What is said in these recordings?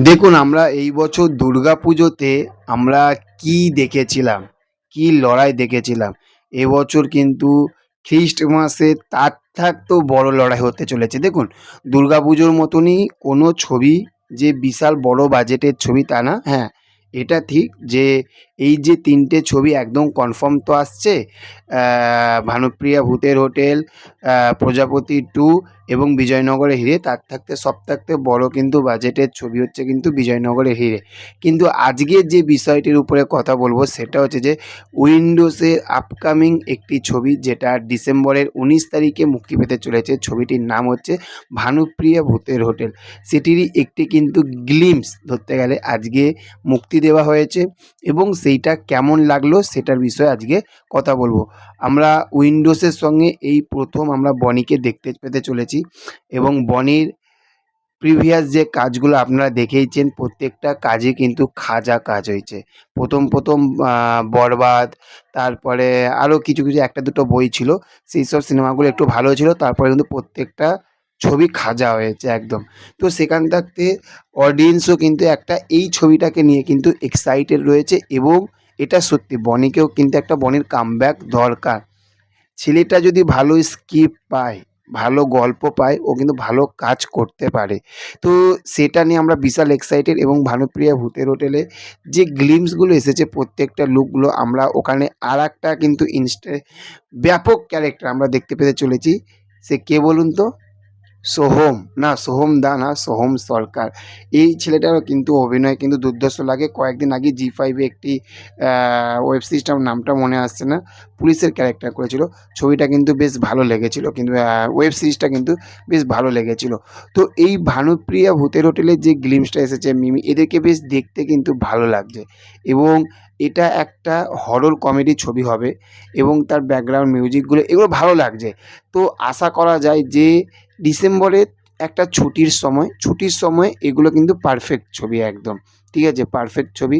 দেখুন, আমরা এই বছর দুর্গা পুজোতে আমরা কি দেখেছিলাম? কি লড়াই দেখেছিলাম? এবছর কিন্তু খ্রিস্টমাসে তার তো বড় লড়াই হতে চলেছে। দেখুন দুর্গা পুজোর মতনই কোনো ছবি যে বিশাল বড় বাজেটের ছবি তা না হ্যাঁ এটা ঠিক যে এই যে তিনটে ছবি একদম কনফার্ম তো আসছে ভানুপ্রিয়া ভূতের হোটেল প্রজাপতি টু এবং বিজয়নগরের হিরে। তার থাকতে, সব থাকতে বড় কিন্তু বাজেটের ছবি হচ্ছে কিন্তু বিজয়নগরের হিরে। কিন্তু আজকে যে বিষয়টির উপরে কথা বলব সেটা হচ্ছে যে উইন্ডোজের আপকামিং একটি ছবি যেটা ডিসেম্বরের উনিশ তারিখে মুক্তি পেতে চলেছে। ছবিটির নাম হচ্ছে ভানুপ্রিয়া ভূতের হোটেল। সেটিরই একটি কিন্তু গ্লিমস ধরতে গেলে আজকে মুক্তি দেওয়া হয়েছে এবং সেইটা কেমন লাগল সেটার বিষয়ে আজকে কথা বলব। আমরা উইন্ডোজের সঙ্গে এই প্রথম আমরা বনিকে দেখতে পেতে চলেছি এবং বনির প্রিভিয়াস যে কাজগুলো আপনারা দেখেইছেন প্রত্যেকটা কাজে কিন্তু খাজা কাজ হয়েছে। প্রথম প্রথম বরবাদ, তারপরে আরও কিছু কিছু একটা দুটো বই ছিল। সেই সব সিনেমাগুলো একটু ভালো ছিল, তারপরে কিন্তু প্রত্যেকটা ছবি খাজা হয়েছে একদম। তো সেখান থাকতে অডিয়েন্সও কিন্তু একটা এই ছবিটাকে নিয়ে কিন্তু এক্সাইটেড রয়েছে এবং এটা সত্যি বনিকেও কিন্তু একটা বনির কামব্যাক দরকার। ছেলেটা যদি ভালো স্ক্রিপ্ট পায়, ভালো গল্প পায়, ও কিন্তু ভালো কাজ করতে পারে। তো সেটা নিয়ে আমরা বিশাল এক্সাইটেড এবং ভানুপ্রিয়া ভূতের হোটেলে যে গ্লিমসগুলো এসেছে প্রত্যেকটা লুকগুলো আমরা ওখানে আর কিন্তু ইনস্টা ব্যাপক ক্যারেক্টার আমরা দেখতে পেতে চলেছি। সে কে বলুন তো? সোহম, না, সোহম দা না, সোহম সরকার। এই ছেলেটারও কিন্তু অভিনয় কিন্তু দুর্ধর্ষ লাগে। কয়েকদিন আগে জি ফাইভে একটি ওয়েব সিরিজটার নামটা মনে আসছে না, পুলিশের ক্যারেক্টার করেছিল। ছবিটা কিন্তু বেশ ভালো লেগেছিল, কিন্তু ওয়েব সিরিজটা কিন্তু বেশ ভালো লেগেছিল। তো এই ভানুপ্রিয়া ভূতের হোটেলের যে গ্লিমসটা এসেছে মিমি, এদেরকে বেশ দেখতে কিন্তু ভালো লাগছে। এবং এটা একটা হরর কমেডি ছবি হবে এবং তার ব্যাকগ্রাউন্ড মিউজিকগুলো এগুলো ভালো লাগছে। তো আশা করা যায় যে ডিসেম্বরে একটা ছুটির সময় ছুটির সময় এগুলো কিন্তু পারফেক্ট ছবি একদম। ঠিক আছে? পারফেক্ট ছবি।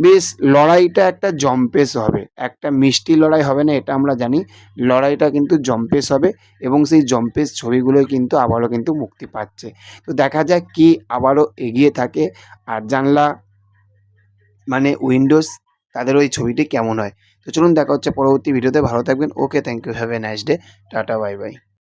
বেশ, লড়াইটা একটা জম্পেস হবে। একটা মিষ্টি লড়াই হবে না, এটা আমরা জানি। লড়াইটা কিন্তু জম্পেস হবে এবং সেই জম্পেস ছবিগুলোই কিন্তু আবারও কিন্তু মুক্তি পাচ্ছে। তো দেখা যাক কি আবারও এগিয়ে থাকে। আর জানলা মানে উইন্ডোজ তাদের ওই ছবিটি কেমন হয়? তো চলুন দেখা হচ্ছে পরবর্তী ভিডিওতে। ভালো থাকবেন। Okay thank you have a nice day tata bye bye